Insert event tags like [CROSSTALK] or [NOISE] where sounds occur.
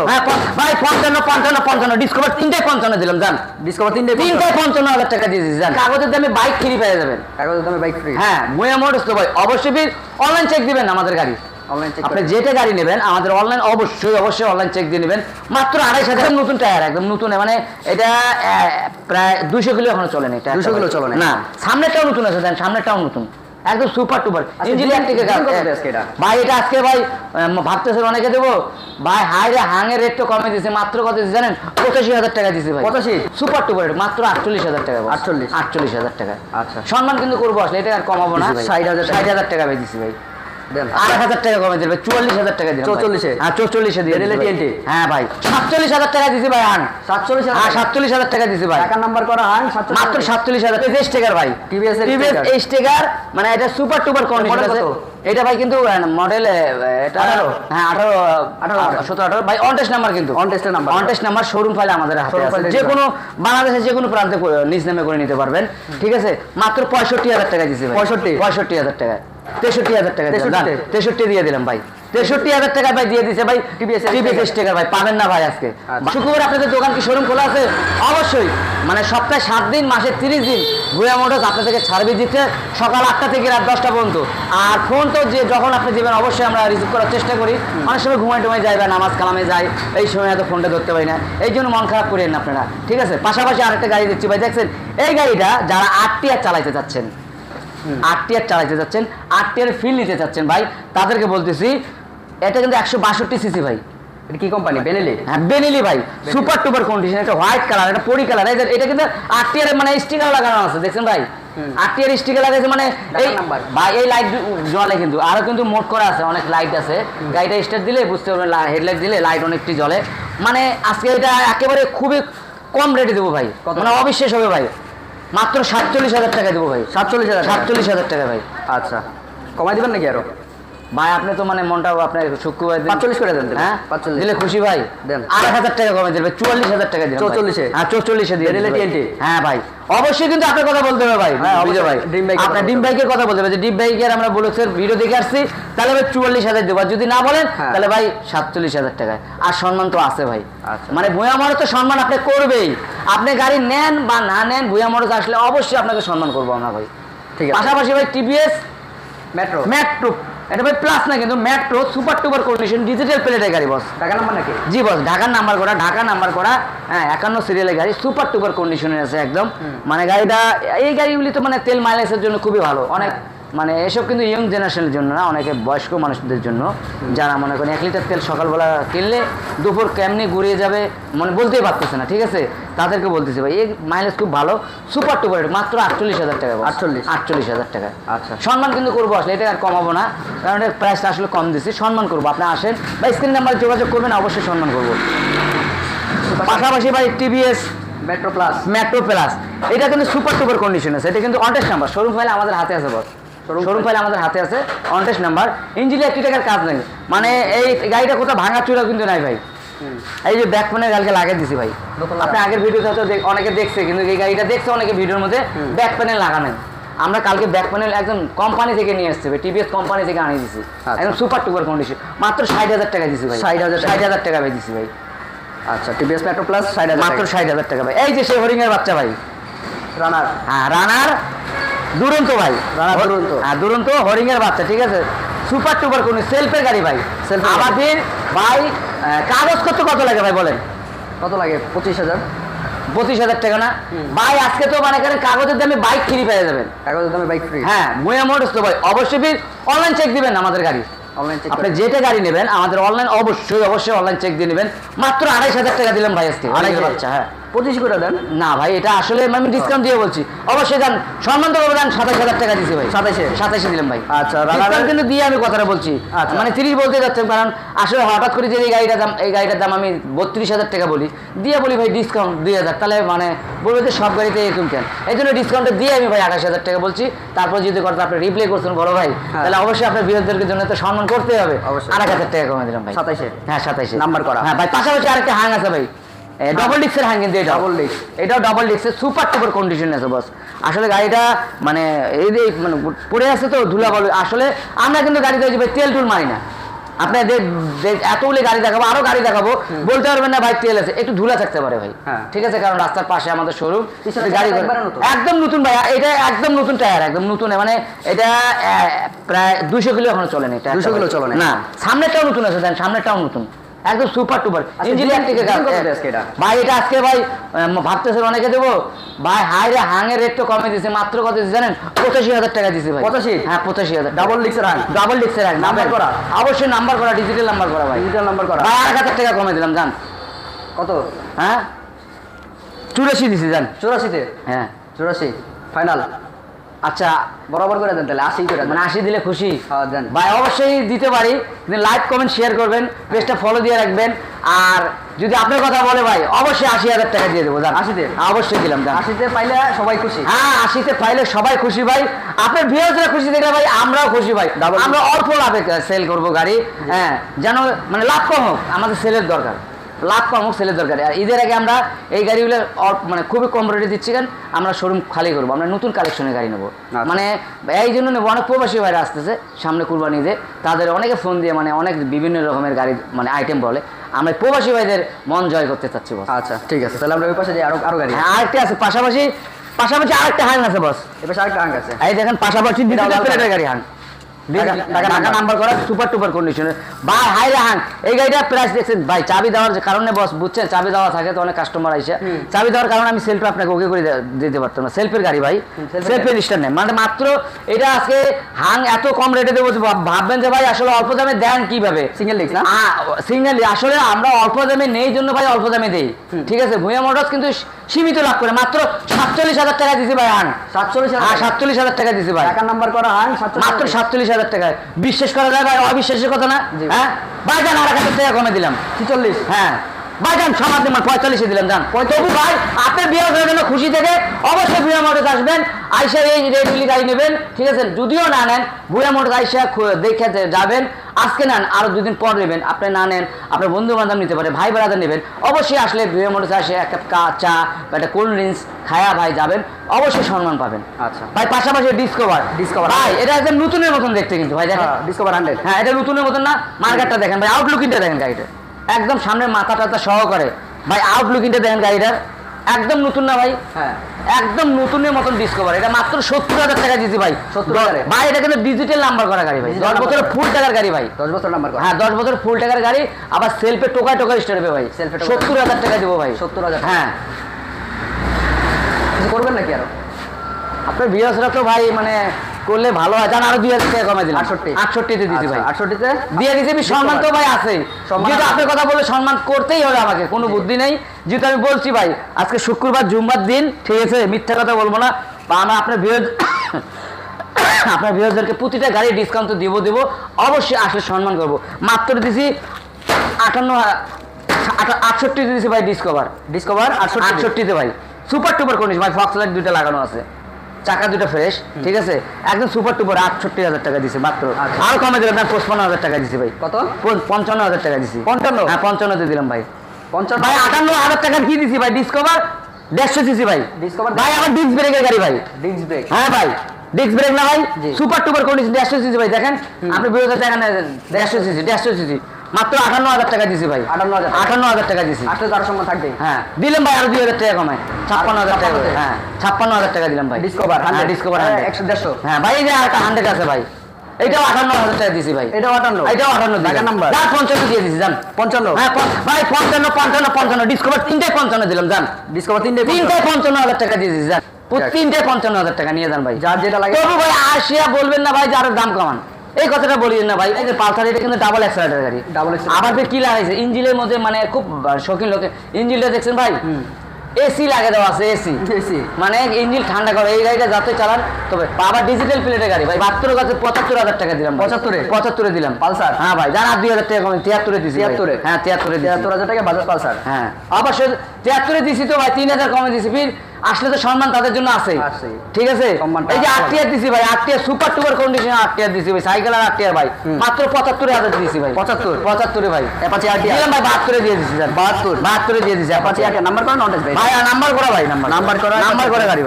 হ্যাঁ প- ভাই পঞ্চান্ন পঞ্চান্ন পঞ্চান্ন ডিসকভার তিনটাই পঞ্চান্ন দিলাম জান। ডিসকভার তিনটে তিনটাই পঞ্চান্ন হাজার টাকা দিয়ে দিচ্ছি জান। কাগজের দামে বাইক ফ্রি পেয়ে যাবেন। কাগজের দামে বাইক ফ্রি হ্যাঁ মুয়া মোটরস তো ভাই অবশ্যই অনলাইন চেক দিবেন আমাদের গাড়ি। অনলাইন আপনি যেটা গাড়ি নেবেন আমাদের অনলাইন অবশ্যই অবশ্যই অনলাইন চেক দিয়ে নেবেন। মাত্র আড়াইশ হাজার নতুন টায়ার একদম নতুন মানে এটা প্রায় দুইশো কিলো এখনও চলে না 200 কিলো চলে না। সামনেরটাও নতুন আছে দেন সামনেরটাও নতুন। একদম সুপার টুপার ইঞ্জিনিয়ার থেকে আজকে এটা? ভাই এটা আজকে ভাই ভাবতেছেন অনেকে দেবো? ভাই হাই রে হাঙের রেট তো কমে দিয়েছে মাত্র কত দিয়েছে জানেন? পঁচাশি হাজার টাকা দিয়েছে ভাই। 85? সুপার টুপার মাত্র আটচল্লিশ হাজার টাকা 48? আটচল্লিশ? হাজার টাকা। আচ্ছা। সম্মান কিন্তু করব আসলে এটা আর কমাবো না। ষাট হাজার ষাট হাজার টাকা ভাই দিছি ভাই। আড়াই হাজার টাকা কমে চুয়াল্লিশ হাজার টাকা দিলাম ভাই। 44 এ? হ্যাঁ চৌচল্লিশে দিয়ে Delhi দিছি হ্যাঁ ভাই সাতচল্লিশ হাজার টাকা দিছি ভাই আন। সাতচল্লিশ হ্যাঁ সাতচল্লিশ হাজার টাকা দিছি ভাই। টাকার নাম্বার করা মাত্র সাতচল্লিশ হাজার টিভিএস স্টিকার ভাই। TVS টিভিএস এই স্টিকার মানে এটা সুপার টুপার কন্ডিশন আছে। এটা ভাই কিন্তু মডেল এটা 18? হ্যাঁ আঠারো 18 সতেরো আঠারো। ভাই নাম্বার কিন্তু। টেস্ট নাম্বার শোরুম ফাইল আমাদের হাতে আছে। যে কোনো বাংলাদেশের যে কোনো প্রান্তে নিজ নামে করে নিতে পারবেন। ঠিক আছে? মাত্র পঁয়ষট্টি হাজার টাকা দিছি পঁয়ষট্টি? পঁয়ষট্টি হাজার টাকা তেষট্টি হাজার টাকা দিলাম। 63? দান। তেষট্টি দিয়ে দিলাম ভাই। তেষট্টি হাজার টাকা ভাই দিয়ে দিছে ভাই টিভিএস sticker? ভাই পাবেন না ভাই আজকে। আচ্ছা। শুক্রবার আপনাদের দোকান কি শোরুম খোলা আছে? অবশ্যই। মানে সপ্তাহে সাত দিন মাসে তিরিশ দিন ভুয়া মোটরস থেকে ছাড়বে দিতে সকাল আটটা থেকে রাত দশটা পর্যন্ত। আর ফোন তো যে যখন আপনি দেবেন অবশ্যই আমরা রিসিভ করার চেষ্টা করি। অনেক সময় ঘুমাই টুমাই যাই বা নামাজ কালামে যাই এই সময় এত ফোনটা ধরতে পারি না। এই জন্য মন খারাপ করেন না আপনারা ঠিক আছে? পাশাপাশি আরেকটা গাড়ি দিচ্ছি ভাই দেখছেন? এই গাড়িটা যারা আটটি আর চালাইতে চাচ্ছেন আটটি আর চালাইতে চাচ্ছেন আটটি আর ফিল নিতে চাচ্ছেন ভাই তাদেরকে বলতেছি এটা কিন্তু একশো বাষট্টি সিসি ভাই। এটা কি কোম্পানি বেনেলি হ্যাঁ বেনিলি ভাই। সুপার টুপার কন্ডিশন এটা হোয়াইট কালার এটা পরি কালার এটা কিন্তু আটটিয়ার মানে স্টিকার লাগানো আছে দেখছেন ভাই? আটটিয়ার স্টিকার লাগাইছে মানে এই ভাই এই লাইট জ্বলে কিন্তু। আরও কিন্তু মোট করা আছে অনেক লাইট আছে। গাড়িটা স্টার্ট দিলে বুঝতে পারবেন হেডলাইট দিলে লাইট অনেকটি জ্বলে। মানে আজকে এটা একেবারে খুবই কম রেটে দেবো ভাই? মানে অবিশ্বাস হবে ভাই। মাত্র সাতচল্লিশ হাজার টাকা দেবো ভাই। সাতচল্লিশ হাজার? সাতচল্লিশ হাজার টাকা ভাই। আচ্ছা। কমাই দেবেন নাকি আরও? ভাই আপনি তো মানে মনটা আপনার দিন- পাঁচচল্লিশ করে দেন হ্যাঁ পাঁচচল্লিশ। দিলে খুশি ভাই দেন। আড়াই হাজার টাকা কমে দিলে চুয়াল্লিশ হাজার টাকা ভাই। 44 এ? হ্যাঁ চৌচল্লিশে দিয়ে ভাই। TNT? হ্যাঁ ভাই অবশ্যই কিন্তু আপনার কথা বলতে হবে ভাই হ্যাঁ, অবশ্যই। ভাই Dream bike আপনার ডিম বাইকের কথা বলতে হবে যে ডিম ভাইকে আমরা বলেছেন ভিডিও দেখে আসছি তাহলে ভাই চুয়াল্লিশ হাজার দেবো যদি না বলেন হ্যাঁ। তাহলে ভাই সাতচল্লিশ হাজার টাকায় আর সম্মান তো আছে ভাই আচ্ছা। মানে ভুয়া মরো তো সম্মান আপনি করবেই আপনি গাড়ি নেন বা না নেন ভুয়া মরো আসলে অবশ্যই আপনাকে সম্মান করব আমরা ভাই ঠিক আছে পাশাপাশি ভাই টিভিএস মেট্রো ম্যাট্রো এটা ভাই প্লাস না কিন্তু metro super duper condition digital প্লেটের গাড়ি বস ঢাকা নাম্বার নাকি? জি বস ঢাকার নাম্বার করা ঢাকা নাম্বার করা হ্যাঁ একান্ন সিরিয়ালের গাড়ি সুপার টুপার কন্ডিশনে আছে একদম। মানে গাড়িটা এই গাড়িগুলি তো মানে তেল মাইলেজের জন্য খুবই ভালো। অনেক মানে এসব কিন্তু ইয়ং জেনারেশনের জন্য না অনেকে বয়স্ক মানুষদের জন্য যারা মনে করেন এক লিটার তেল সকালবেলা কিনলে দুপুর কেমনি ঘুরিয়ে যাবে মানে বলতেই পারতেছে না ঠিক আছে? তাদেরকে বলতেছি ভাই এই মাইলেজ খুব ভালো সুপার টুপার মাত্র আটচল্লিশ হাজার টাকা আটচল্লিশ। আটচল্লিশ হাজার টাকা। আচ্ছা। সম্মান কিন্তু করব আসলে এটা আর কমাবো না কারণ এর প্রাইসটা আসলে কম দিচ্ছি সম্মান করব। আপনি আসেন বা স্ক্রিন নাম্বারে যোগাযোগ করবেন অবশ্যই সম্মান করব। পাশাপাশি ভাই TVS metro plus metro plus এটা কিন্তু সুপার টুপার কন্ডিশন আছে এটা কিন্তু অনটেস্ট নাম্বার শোরুম ফাইল আমাদের হাতে আছে বস শোরুম ফাইল আমাদের হাতে আছে অনটেস্ট নাম্বার ইঞ্জিনে একটি টাকার কাজ নেই। মানে এই গাড়িটা কোথাও ভাঙা চুরা কিন্তু নাই ভাই। এই যে ব্যাক প্যানেল কালকে লাগিয়ে দিছি ভাই। আপনি আগের ভিডিওতে হয়তো অনেকে দেখছে কিন্তু এই গাড়িটা দেখছে অনেকে ভিডিওর মধ্যে ব্যাক প্যানেল লাগানো আমরা কালকে ব্যাক প্যানেল একদম কোম্পানি থেকে নিয়ে আসছে টিভিএস কোম্পানি থেকে আনিয়ে দিছি। আচ্ছা। একদম সুপার টুপার কন্ডিশন মাত্র ষাট হাজার টাকা দিছি ভাই। 60,000 টাকা? ষাট হাজার টাকা ভাই দিছি ভাই। আচ্ছা টিভিএস মেট্রো প্লাস ষাট হাজার মাত্র ষাট হাজার টাকা ভাই। এই যে সেই হরিং এর বাচ্চা ভাই। রানার হ্যাঁ রানার দুরন্ত ভাই। দুরন্ত। হ্যাঁ দুরন্ত হরিং এর বাচ্চা ঠিক আছে? সুপার টুপার কোন সেলফের গাড়ি ভাই। আমাদের ভাই কাগজ করতে কত লাগে ভাই বলেন? কত লাগে? পঁচিশ হাজার। পঁচিশ হাজার টাকা না? ভাই আজকে তো মানে এখানে কাগজের দামে বাইক ফ্রি পেয়ে যাবেন। কাগজের দামে বাইক ফ্রি হ্যাঁ মুয়া মোটরস তো ভাই অবশ্যই অনলাইন চেক দিবেন আমাদের গাড়ি। অনলাইন চেক আপনি যেটা গাড়ি নেবেন আমাদের অনলাইন অবশ্যই অবশ্যই অনলাইন চেক দিয়ে নেবেন। মাত্র আড়াইশ হাজার টাকা দিলাম ভাই আজকে আড়াইশ বাচ্চা হ্যাঁ। পঁচিশ করে দেন। না ভাই এটা আসলে আমি ডিসকাউন্ট দিয়ে বলছি। অবশ্যই যান সম্মান তো দেন সাতাশ হাজার টাকা দিছি ভাই। সাতাশে? সাতাইশে দিলাম ভাই। আচ্ছা, ডিসকাউন্ট কিন্তু দিয়ে আমি কথাটা বলছি। আচ্ছা। মানে তিরিশ বলতে যাচ্ছেন কারণ আসলে হঠাৎ করে যে এই গাড়িটার দাম এই গাড়িটার দাম আমি বত্রিশ হাজার টাকা বলি। দিয়ে বলি ভাই ডিসকাউন্ট দুই হাজার। তাহলে মানে বলবে যে সব গাড়িতে এরকম কেন? এই জন্য ডিসকাউন্টটা দিয়ে আমি ভাই আঠাশ হাজার টাকা বলছি। তারপর যদি কথা আপনি রিপ্লে করছেন বড় ভাই হ্যাঁ। তাহলে অবশ্যই আপনার বিরোধীদের জন্য তো সম্মান করতে হবে। অবশ্যই। আড়াই হাজার টাকা কমে দিলাম ভাই। সাতাইশে? হ্যাঁ সাতাইশে নাম্বার করা। হ্যাঁ ভাই পাশাপাশি আরেকটা হ্যাং আছে ভাই। ডবল ডিক্সের হ্যাং কিন্তু এটা Double disc। এটাও ডাবল ডিক্সের সুপার টুপার কন্ডিশন আছে বস আসলে গাড়িটা মানে এই যে মানে পড়ে আছে তো ধুলা বল। আসলে আমরা কিন্তু গাড়িতে যে তেল টুল মারি না। এতগুলি গাড়ি দেখাবো আরও গাড়ি দেখাবো। বলতে পারবেন না ভাই তেল আছে। একটু ধুলা থাকতে পারে ভাই। হ্যাঁ। ঠিক আছে কারণ রাস্তার পাশে আমাদের শোরুম গাড়ি? একদম নতুন ভাই এটা একদম নতুন টায়ার একদম নতুন। মানে এটা প্রায় দুশো কিলো এখনও চলেনি 200 কিলো চলে না সামনেরটাও নতুন আছে দেন সামনেরটাও নতুন। একদম সুপার টুপার আজকে এটা? ভাই এটা আজকে ভাই আহ, ভাবতেছেন অনেকে দেবো? ভাই হাই রে হাঙের রেট তো কমে দিছে মাত্র কত দিছে জানেন? পঁচাশি হাজার টাকা দিছে ভাই। 85? হ্যাঁ পঁচাশি হাজার ডাবল এর হাং? ডাবল ডিক্সের হাং নাম্বার করা? অবশ্যই নাম্বার করা ডিজিটাল নাম্বার করা ভাই। ডিজিটাল নাম্বার করা? ভাই এক হাজার টাকা কমে দিলাম জান। কত? হ্যাঁ? চুরাশি দিছি জান। চুরাশিতে? হ্যাঁ। চুরাশি? ফাইনাল আচ্ছা বরাবর করে দেন তাহলে আশি করে মানে আশি দিলে খুশি। হ্যাঁ, দেন। ভাই অবশ্যই দিতে পারি। লাইক কমেন্ট শেয়ার করবেন। পেজটা ফলো দিয়ে রাখবেন। আর যদি আপনার কথা বলে ভাই অবশ্যই আশি হাজার টাকা দিয়ে দেবো জান। আশিতে? অবশ্যই দিলাম জান। আশিতে পাইলে সবাই খুশি। হ্যাঁ আশিতে পাইলে সবাই খুশি ভাই। আপনার ভিউয়ার্সরা খুশি দেখলে ভাই আমরাও খুশি ভাই। আমরা অল্প লাভে সেল করব গাড়ি হ্যাঁ। যেন মানে লাভ কম হোক আমাদের সেলের দরকার। লাভ কম হোক সেলের দরকার। আর ঈদের আগে আমরা এই গাড়িগুলো মানে খুবই কম রেটে দিচ্ছি কেন আমরা শোরুম খালি করব আমরা নতুন কালেকশনের গাড়ি নেব। আচ্ছা। মানে এই জন্য নেব অনেক প্রবাসী ভাইরা আসতেছে সামনে কুরবানি ঈদে তাদের অনেকে ফোন দিয়ে মানে অনেক বিভিন্ন রকমের গাড়ি মানে আইটেম বলে। আমরা প্রবাসী ভাইদের মন জয় করতে চাচ্ছি বস আচ্ছা ঠিক আছে তাহলে আমরা ওই পাশে যাই আরও আরও গাড়ি হ্যাঁ আরেকটা আছে পাশাপাশি পাশাপাশি আরেকটা হাং আছে বস এ পাশে আরেকটা হাং আছে। এই দেখেন পাশাপাশি প্লেটের কালার। গাড়ি হাং নাম্বার। করা সুপার টুপার ভাই হাই হাং এই গাড়িটা প্রাইস দেখছেন? ভাই চাবি দেওয়ার কারণে বস বুঝছেন? চাবি দেওয়া থাকে তো অনেক কাস্টমার আইসে। চাবি দেওয়ার কারণে আমি সেলফে আপনাকে ওকে করে দিতে পারতাম না। সেলফের গাড়ি ভাই। সেলফের স্টার নেই মানে মাত্র এটা আজকে হাং এত কম রেটে দেবো ভাববেন যে ভাই আসলে অল্প দামে দেন কীভাবে? সিঙ্গেল ডিস্ক না? সিঙ্গেল আসলে আমরা অল্প দামে নেই জন্য ভাই অল্প দামে দেই। ঠিক আছে? মোটরস কিন্তু সীমিত লাভ করে। মাত্র সাতচল্লিশ হাজার টাকা দিছি ভাই হাং। সাতচল্লিশ হ্যাঁ সাতচল্লিশ হাজার টাকা দিছি ভাই। টাকা নাম্বার করা হাং মাত্র সাতচল্লিশ হাজার টাকায়। বিশ্বাস করা যায় ভাই অবিশ্বাসের কথা না। হ্যাঁ? বাজান আর এক হাজার টাকা কমে দিলাম? ছিচল্লিশ। হ্যাঁ। সমাজ দিন পঁয়তাল্লিশে দিলাম জান। তবু ভাই আপনার বিয়ে করার জন্য খুশি থেকে অবশ্যই ভুয়া মোটরস আসবেন আইসা এই রেডগুলি গাড়ি নেবেন ঠিক আছে? যদিও না নেন ভুয়া মোটরস আইসা দেখে যাবেন আজকে নেন আরও দুদিন পর নেবেন আপনি না নেন আপনার বন্ধু বান্ধব নিতে পারে ভাই বেড়াদের নেবেন অবশ্যই আসলে ভুয়া মোটরস আসে এক কাপ কা চা বা একটা কোল্ড ড্রিঙ্কস খায়া ভাই যাবেন অবশ্যই সম্মান পাবেন। আচ্ছা। ভাই পাশাপাশি ডিসকভার Discover। ভাই এটা একদম নতুনের মতন দেখতে কিন্তু ভাই দেখেন। ডিসকভার হান্ড্রেড হ্যাঁ এটা নতুনের মতন না মার্কেটটা দেখেন ভাই আউটলুকিংটা দেখেন গাড়িটা। একদম সামনে মাথা টাথা সহ করে ভাই আউটলুকিংটা দেখেন গাড়িটার। একদম নতুন না ভাই। হ্যাঁ। একদম নতুনের মতন ডিসকভার এটা মাত্র সত্তর হাজার টাকা দিয়েছি ভাই। 70,000 এ? ভাই এটা কিন্তু ডিজিটাল নাম্বার করা গাড়ি ভাই। দশ বছরের ফুল টাকার গাড়ি ভাই। দশ বছর নাম্বার করা। হ্যাঁ দশ বছর ফুল টাকার গাড়ি। আবার সেলফে টোকা টোকা স্টার হবে ভাই। সেলফে সত্তর হাজার টাকা দেবো ভাই। সত্তর হাজার হ্যাঁ। করবেন নাকি আরও? আপনার বিয়াসরা তো ভাই মানে করলে ভালো হয়। জান আরও দুই হাজার টাকা কমে দিলাম। 68 আটষট্টিতে দিছি ভাই। আটষট্টিতে? দিয়ে দিছি আমি সম্মান তো ভাই আছে। যেহেতু আপনার কথা বলে সম্মান করতেই হবে আমাকে কোনো বুদ্ধি নেই। যেহেতু আমি বলছি ভাই আজকে শুক্রবার জুম্বার দিন ঠিক আছে মিথ্যা কথা বলব না। বা আমরা আপনার বিরোধ [COUGHS] আপনার বিরোধীদেরকে প্রতিটা গাড়ি ডিসকাউন্ট তো দিব দিব। অবশ্যই আসলে সম্মান করব। মাত্র দিছি আটান্ন আটষট্টিতে দিছি ভাই ডিসকভার ডিসকভার আটষট্টি আটষট্টিতে ভাই। সুপার টুপার করিস ভাই ফক্স লাইট দুইটা লাগানো আছে। চাকা দুটো ফ্রেশ ঠিক আছে? একদম সুপার টুপার আটষট্টি হাজার টাকা দিছে মাত্র। আচ্ছা। আর কমে দিলাম না পঁচপান্ন হাজার টাকা দিছি ভাই। কত? পঞ্চান্ন হাজার টাকা দিছি। পঞ্চান্ন? হ্যাঁ পঞ্চান্নতে দিলাম ভাই। পঞ্চান্ন? ভাই আটান্ন হাজার টাকা কি দিছি ভাই ডিসকভার দেড়শো দিছি ভাই। Discover ভাই আমার ডিস্ক ব্রেকের গাড়ি ভাই। ডিস্ক ব্রেক হ্যাঁ ভাই ডিস্ক ব্রেক না ভাই। সুপার টুপার কন্ডিশন দেড়শো সিসি ভাই দেখেন? আপনি বিরোধী নেন দেড়শো সিসি দেড়শো সিসি মাত্র আটান্ন হাজার টাকা দিছি ভাই। 58,000 টাকা। আটান্ন হাজার টাকা দিছি। আসলে তার সঙ্গে থাকবে? হ্যাঁ। দিলাম ভাই আরও দুই হাজার টাকা কমায়। ছাপ্পান্ন হাজার টাকা হ্যাঁ ছাপ্পান্ন হাজার টাকা দিলাম ভাই। ডিসকভার হ্যাঁ ডিসকভার একশো দেড়শো। হ্যাঁ ভাই এই যে একটা হান্ড্রেড আছে ভাই। এটাও আটান্ন হাজার টাকা দিছি ভাই। এটাও আটান্ন এটাও আটান্ন টাকা নাম্বার। যান পঞ্চান্ন দিয়ে দিছি যান। পঞ্চান্ন। হ্যাঁ ভাই পঞ্চান্ন পঞ্চান্ন পঞ্চান্ন। ডিসকভার তিনটায় পঞ্চান্ন দিলাম যান। ডিসকভার তিনটে তিনটায় পঞ্চান্ন হাজার টাকা দিয়ে দিছি যান। যাক। তিনটায় পঞ্চান্ন হাজার টাকা নিয়ে যান ভাই। যার যেটা লাগে। তবু ভাই আসিয়া বলবেন না ভাই যার দাম কমান। এই কথাটা বলিয়েন না ভাই এই যে পালসার এটা কিন্তু ডাবল এক্সেলেটার গাড়ি accelerator। আবার কি লাগাইছে ইঞ্জিনের মধ্যে মানে খুব শৌখিন লোকে ইঞ্জিনটা দেখছেন ভাই এসি লাগে দেওয়া আছে এসি এসি মানে ইঞ্জিন ঠান্ডা করে এই গাড়িটা যাতে চালান তবে আবার ডিজিটাল প্লেটের গাড়ি ভাই বাহাত্তর কাছে পঁচাত্তর হাজার টাকা দিলাম ভাই। 75 এ? পঁচাত্তরে দিলাম পালসার? হ্যাঁ ভাই জানা দুই হাজার টাকা কমে তিয়াত্তরে দিছি ভাই। 73 এ? হ্যাঁ তিয়াত্তরে তিয়াত্তর হাজার টাকা বাজার পালসার হ্যাঁ আবার সে তিয়াত্তরে দিছি তো ভাই তিন হাজার কমে দিছি ফির আসলে তো সম্মান তাদের জন্য আছে। ঠিক আছে? এই যে আটটিয়ার দিছি ভাই আটটিয়ার সুপার টুপার কন্ডিশন আটটিয়ার দিছি ভাই সাইকেল আর আটটিয়ার ভাই। মাত্র পঁচাত্তরে হাজার দিছি ভাই। পঁচাত্তর? পঁচাত্তরে ভাই। অ্যাপাচি দিলাম ভাই বাহাত্তরে দিয়ে দিছি স্যার বাহাত্তর? বাহাত্তরে দিয়ে দিছি পাঁচ আপাচি নাম্বার করা নটেজ ভাই। ভাই নাম্বার করা ভাই নাম্বার নাম্বার করা নাম্বার করে গাড়ি